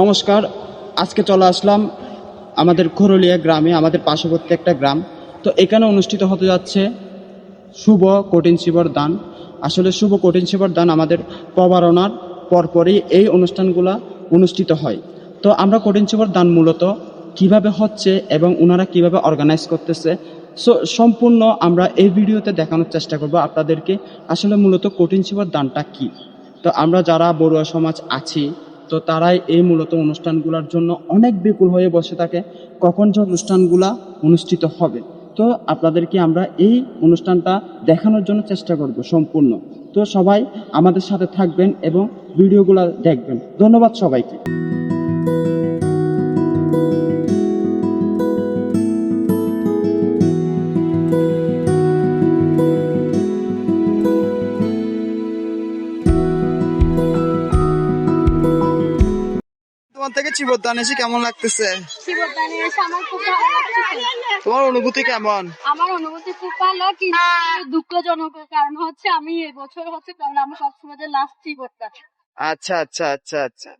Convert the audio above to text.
নমস্কার, আজকে চলে আসলাম আমাদের খরলিয়া গ্রামে, আমাদের পার্শ্ববর্তী একটা গ্রাম। তো এখানে অনুষ্ঠিত হতে যাচ্ছে শুভ কঠিন শিবর দান। আসলে শুভ কঠিন শিবর দান আমাদের প্রবারণার পরপরই এই অনুষ্ঠানগুলো অনুষ্ঠিত হয়। তো আমরা কঠিন শিবর দান মূলত কীভাবে হচ্ছে এবং ওনারা কীভাবে অর্গানাইজ করতেছে, সো সম্পূর্ণ আমরা এই ভিডিওতে দেখানোর চেষ্টা করব আপনাদেরকে আসলে মূলত কঠিন শিবর দানটা কি। তো আমরা যারা বড়ুয়া সমাজ আছি তো তারাই এই মূলত অনুষ্ঠানগুলোর জন্য অনেক বিপুল হয়ে বসে থাকে, কখন যে অনুষ্ঠানগুলা অনুষ্ঠিত হবে। তো আপনাদেরকে আমরা এই অনুষ্ঠানটা দেখানোর জন্য চেষ্টা করব সম্পূর্ণ। তো সবাই আমাদের সাথে থাকবেন এবং ভিডিওগুলো দেখবেন। ধন্যবাদ সবাইকে। তোমার থেকে চিবরদান এসে কেমন লাগতেছে? শিবদানে এসে আমার খুব ভালো লাগছে তোমার অনুভূতি কেমন? আমার অনুভূতি খুব ভালো কিন্তু দুঃখজনক কারণ হচ্ছে আমি এবছর হচ্ছে কারণ আমি সবসময় যে লাস্ট চিবরদান আচ্ছা আচ্ছা আচ্ছা আচ্ছা।